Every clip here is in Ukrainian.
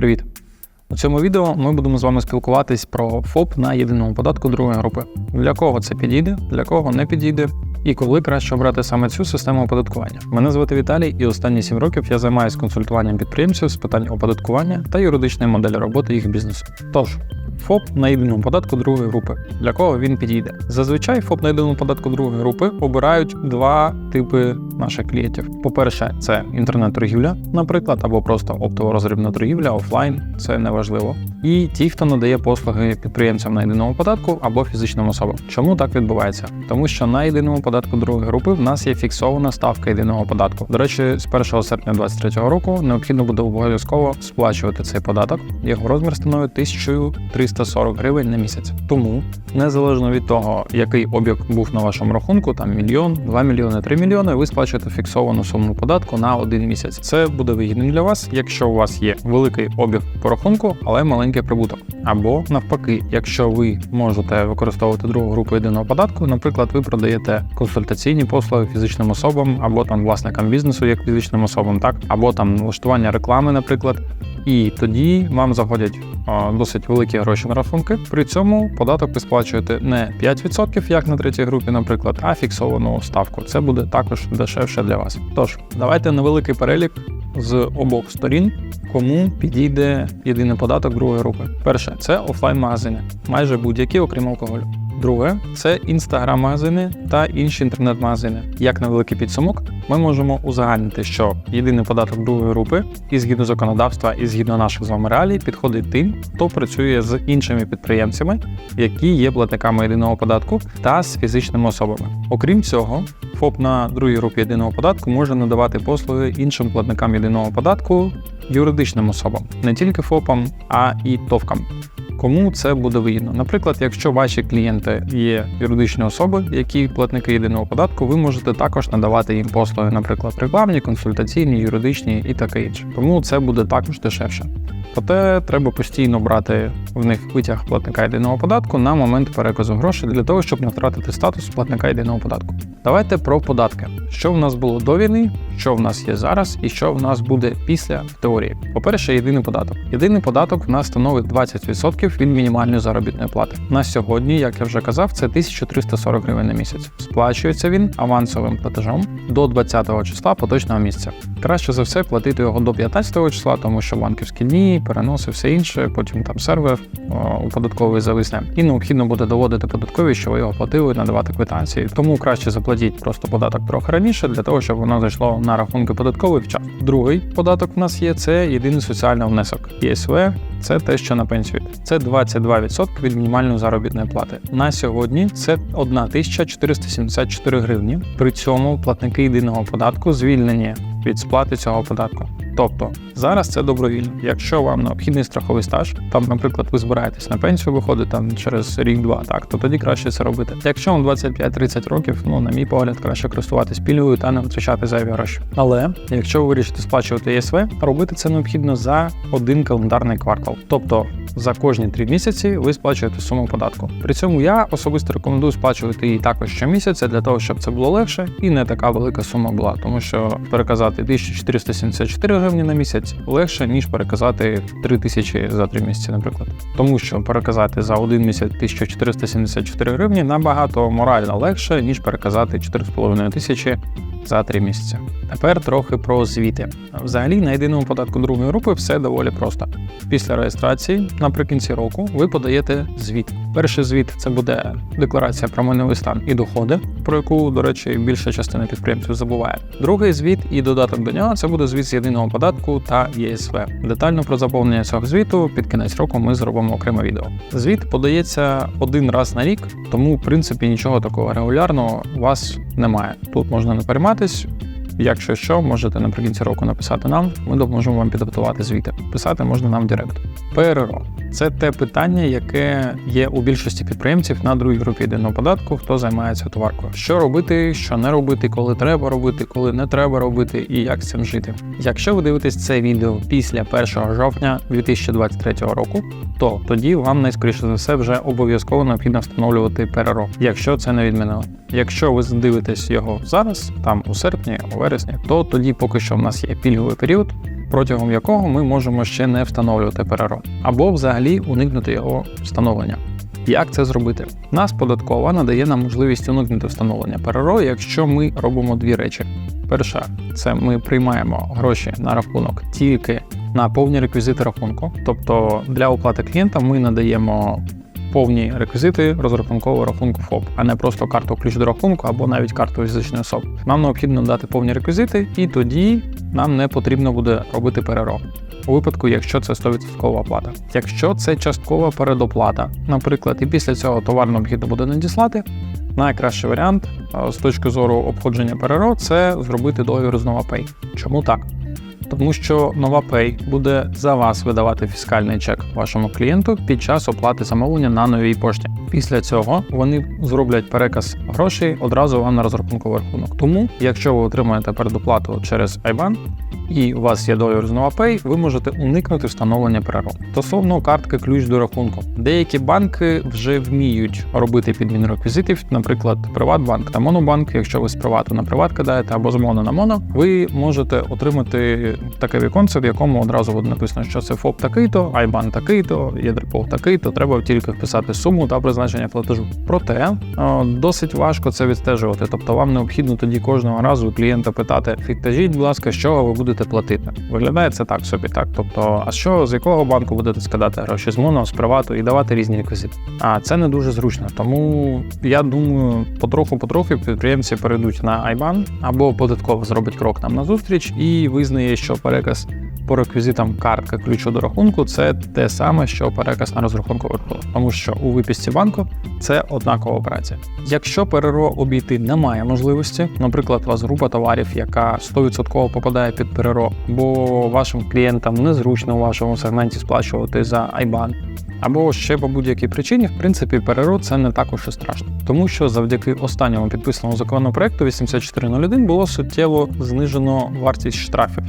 Привіт! У цьому відео ми будемо з вами спілкуватись про ФОП на єдиному податку другої групи. Для кого це підійде, для кого не підійде, і коли краще обрати саме цю систему оподаткування. Мене звати Віталій, і останні 7 років я займаюся консультуванням підприємців з питань оподаткування та юридичної моделі роботи їх бізнесу. Тож, ФОП на єдиному податку другої групи. Для кого він підійде? Зазвичай ФОП на єдиному податку другої групи обирають два типи наших клієнтів. По-перше, це інтернет-торгівля, наприклад, або просто оптово-розрібна торгівля, офлайн, це неважливо. І ті, хто надає послуги підприємцям на єдиному податку або фізичним особам. Чому так відбувається? Тому що на єдиному податку другої групи в нас є фіксована ставка єдиного податку. До речі, з 1 серпня 2023 року необхідно буде обов'язково сплачувати цей податок. Його розмір становить 1340 гривень на місяць. Тому незалежно від того, який об'єкт був на вашому рахунку, там мільйон, 2 мільйони, 3 мільйони, ви сплачуєте фіксовану суму податку на один місяць. Це буде вигідним для вас, якщо у вас є великий обіг по рахунку, але маленький прибуток. Або навпаки, якщо ви можете використовувати другу групу єдиного податку, наприклад, ви продаєте консультаційні послуги фізичним особам, або там власникам бізнесу як фізичним особам, так або там влаштування реклами, наприклад. І тоді вам заходять досить великі гроші на рахунки. При цьому податок ви сплачуєте не 5%, як на третій групі, наприклад, а фіксовану ставку. Це буде також дешевше для вас. Тож, давайте невеликий перелік з обох сторін, кому підійде єдиний податок другої групи. Перше це офлайн-магазини, майже будь-які, окрім алкоголю. Друге це інстаграм-магазини та інші інтернет-магазини. Як невеликий підсумок, ми можемо узагальнити, що єдиний податок другої групи і згідно законодавства, і згідно наших з вами реалій, підходить тим, хто працює з іншими підприємцями, які є платниками єдиного податку, та з фізичними особами. Окрім цього, ФОП на другій групі єдиного податку може надавати послуги іншим платникам єдиного податку юридичним особам, не тільки ФОПам, а і ТОВКам. Кому це буде вигідно? Наприклад, якщо ваші клієнти є юридичні особи, які платники єдиного податку, ви можете також надавати їм послуги, наприклад, рекламні, консультаційні, юридичні і таке інше. Тому це буде також дешевше. Проте треба постійно брати в них витяг платника єдиного податку на момент переказу грошей для того, щоб не втратити статус платника єдиного податку. Давайте про податки. Що в нас було до війни, що в нас є зараз, і що в нас буде після теорії. По-перше, єдиний податок. Єдиний податок в нас становить 20% від мінімальної заробітної плати. На сьогодні, як я вже казав, це 1340 гривень на місяць. Сплачується він авансовим платежом до 20 числа поточного місяця. Краще за все платити його до 15 числа, тому що банківські дні, переноси, все інше, потім там сервер у податковий зависне. І необхідно буде доводити податкові, що ви його платили, надавати квитанції. Тому краще заплатіть просто податок трохи раніше, для того, щоб воно зайшло на рахунки податкових час. Другий податок в нас є це єдиний соціальний внесок. ЄСВ це те, що на пенсію. Це 22% від мінімальної заробітної плати. На сьогодні це 1474 гривні. При цьому платники єдиного податку звільнені від сплати цього податку. Тобто зараз це добровільно. Якщо вам необхідний страховий стаж, там, наприклад, ви збираєтесь на пенсію, виходить там через рік-два, так то тоді краще це робити. Якщо вам 25-30 років, ну на мій погляд, краще користуватись пільгою та не витрачати зайві гроші. Але якщо ви вирішите сплачувати ЄСВ, робити це необхідно за один календарний квартал. Тобто за кожні три місяці ви сплачуєте суму податку. При цьому я особисто рекомендую сплачувати її також щомісяця для того, щоб це було легше і не така велика сума була, тому що переказати 1474 гривні на місяць легше, ніж переказати 3000 за 3 місяці, наприклад. Тому що переказати за один місяць 1474 гривні набагато морально легше, ніж переказати 4,5 тисячі за 3 місяці. Тепер трохи про звіти. Взагалі на єдиному податку другої групи все доволі просто. Після реєстрації наприкінці року ви подаєте звіт. Перший звіт це буде декларація про майновий стан і доходи, про яку, до речі, більша частина підприємців забуває. Другий звіт і додаток до нього це буде звіт з єдиного податку та ЄСВ. Детально про заповнення цього звіту під кінець року ми зробимо окреме відео. Звіт подається один раз на рік, тому в принципі нічого такого регулярного у вас немає. Тут можна не перейматись. Якщо що, можете наприкінці року написати нам, ми допоможемо вам підготувати звіти. Писати можна нам в Директ. ПРРО це те питання, яке є у більшості підприємців на другій групі єдиного податку, хто займається товаркою. Що робити, що не робити, коли треба робити, коли не треба робити, і як з цим жити. Якщо ви дивитесь це відео після 1 жовтня 2023 року, то тоді вам найскоріше за все вже обов'язково необхідно встановлювати ПРРО, якщо це не відмінило. Якщо ви дивитесь його зараз, там у серпні, у вересні, то тоді поки що в нас є пільговий період. Протягом якого ми можемо ще не встановлювати ПРРО, або взагалі уникнути його встановлення. Як це зробити? Нас податкова надає нам можливість уникнути встановлення ПРРО, якщо ми робимо дві речі. Перша це ми приймаємо гроші на рахунок тільки на повні реквізити рахунку, тобто для оплати клієнта ми надаємо повні реквізити розрахункового рахунку ФОП, а не просто карту ключ до рахунку або навіть карту фізичної особи. Нам необхідно дати повні реквізити, і тоді нам не потрібно буде робити переро. У випадку, якщо це 100% оплата. Якщо це часткова передоплата, наприклад, і після цього товар необхідно буде надіслати, найкращий варіант з точки зору обходження ПРРО це зробити договір з NovaPay. Чому так? Тому що NovaPay буде за вас видавати фіскальний чек вашому клієнту під час оплати замовлення на новій пошті. Після цього вони зроблять переказ грошей одразу вам на розрахунковий рахунок. Тому, якщо ви отримаєте передоплату через IBAN, і у вас є договір з NovaPay, ви можете уникнути встановлення перероб. Стосовно картки ключ до рахунку. Деякі банки вже вміють робити підміну реквізитів, наприклад, Приватбанк та Монобанк. Якщо ви з привату на приват кидаєте або з моно на моно, ви можете отримати таке віконце, в якому одразу буде написано, що це ФОП такий-то, Айбан такий-то, ЄДРПО такий-то. Треба тільки вписати суму та призначення платежу. Проте досить важко це відстежувати. Тобто вам необхідно тоді кожного разу клієнта питати: Підкажіть, будь ласка, що ви будете платити. Виглядає це так собі, так. Тобто, а що з якого банку будете скидати гроші з моно, з привату і давати різні реквізити? А це не дуже зручно. Тому я думаю, потроху-потроху підприємці перейдуть на IBAN або податково зробить крок нам на зустріч і визнає, що переказ по реквізитам картка ключу до рахунку це те саме, що переказ на розрахунковий рахунок, тому що у виписці банку це однакова операція. Якщо ПРРО обійти немає можливості, наприклад, у вас група товарів, яка 100% попадає під ПРРО, бо вашим клієнтам незручно у вашому сегменті сплачувати за IBAN, або ще по будь-якій причині, в принципі, ПРРО це не також і страшно, тому що завдяки останньому підписаному законопроекту 8401 було суттєво знижено вартість штрафів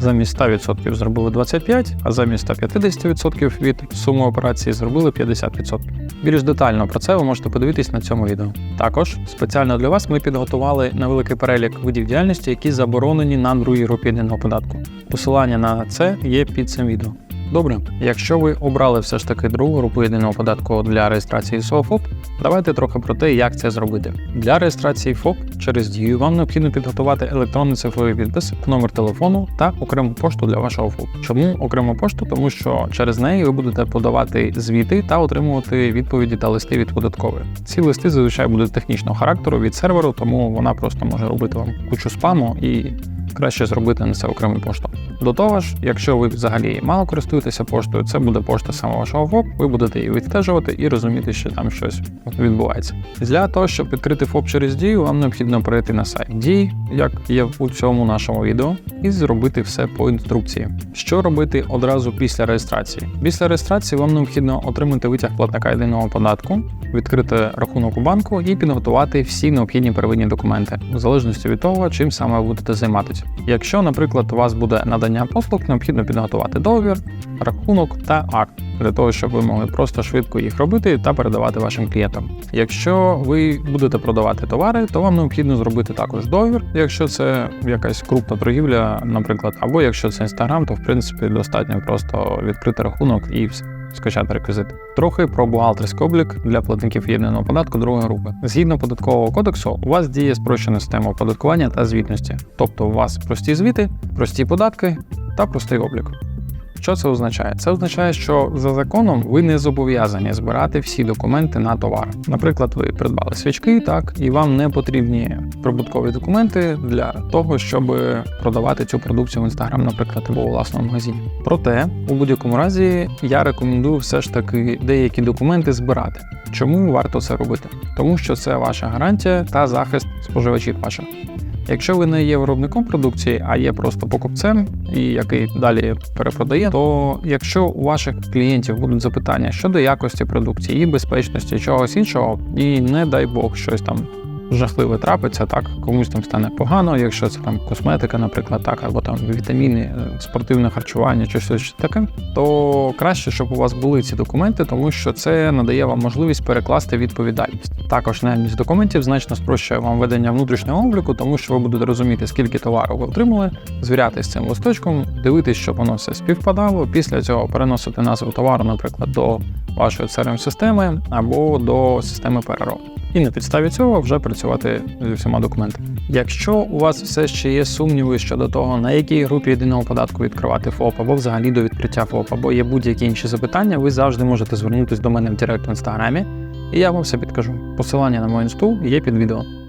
замість 100% зробили 25%, а замість 150% від суми операції зробили 50%. Більш детально про це ви можете подивитись на цьому відео. Також спеціально для вас ми підготували невеликий перелік видів діяльності, які заборонені на другій групі єдиного податку. Посилання на це є під цим відео. Добре, якщо ви обрали все ж таки другу групу єдиного податку для реєстрації СО ФОП, давайте трохи про те, як це зробити. Для реєстрації ФОП через дію вам необхідно підготувати електронний цифровий підпис, номер телефону та окрему пошту для вашого ФОП. Чому окрему пошту? Тому що через неї ви будете подавати звіти та отримувати відповіді та листи від податкової. Ці листи зазвичай будуть технічного характеру від серверу, тому вона просто може робити вам кучу спаму і краще зробити на це окремий пошту. До того ж, якщо ви взагалі мало користуєтеся поштою, це буде пошта саме вашого ФОП, ви будете її відстежувати і розуміти, що там щось відбувається. Для того, щоб відкрити ФОП через дію, вам необхідно перейти на сайт дії, як є у цьому нашому відео, і зробити все по інструкції. Що робити одразу після реєстрації? Після реєстрації вам необхідно отримати витяг платника єдиного податку, відкрити рахунок у банку і підготувати всі необхідні первинні документи, в залежності від того, чим саме будете займатися. Якщо, наприклад, у вас буде надання послуг, необхідно підготувати договір, рахунок та акт для того, щоб ви могли просто швидко їх робити та передавати вашим клієнтам. Якщо ви будете продавати товари, то вам необхідно зробити також договір, якщо це якась крупна торгівля, наприклад, або якщо це інстаграм, то в принципі достатньо просто відкрити рахунок і все скачати реквізит. Трохи про бухгалтерський облік для платників єдиного податку другої групи. Згідно податкового кодексу, у вас діє спрощена система оподаткування та звітності, тобто у вас прості звіти, прості податки та простий облік. Що це означає? Це означає, що за законом ви не зобов'язані збирати всі документи на товар. Наприклад, ви придбали свічки, так і вам не потрібні прибуткові документи для того, щоб продавати цю продукцію в інстаграм, наприклад, або у власному магазині. Проте, у будь-якому разі, я рекомендую все ж таки деякі документи збирати. Чому варто це робити? Тому що це ваша гарантія та захист споживачів ваших. Якщо ви не є виробником продукції, а є просто покупцем, і який далі перепродає, то якщо у ваших клієнтів будуть запитання щодо якості продукції, і безпечності, чогось іншого, і не дай Бог щось там жахливе трапиться, так комусь там стане погано, якщо це там косметика, наприклад, так, або там вітаміни, е, спортивне харчування чи щось таке, то краще, щоб у вас були ці документи, тому що це надає вам можливість перекласти відповідальність. Також наявність документів значно спрощує вам ведення внутрішнього обліку, тому що ви будете розуміти, скільки товару ви отримали, звірятися з цим листочком, дивитись, щоб воно все співпадало. Після цього переносити назву товару, наприклад, до вашої crm системи або до системи переробки. І на підставі цього вже працювати зі всіма документами. Якщо у вас все ще є сумніви щодо того, на якій групі єдиного податку відкривати ФОП, або взагалі до відкриття ФОП, або є будь-які інші запитання, ви завжди можете звернутися до мене в Директ в інстаграмі, і я вам все підкажу. Посилання на мою інсту є під відео.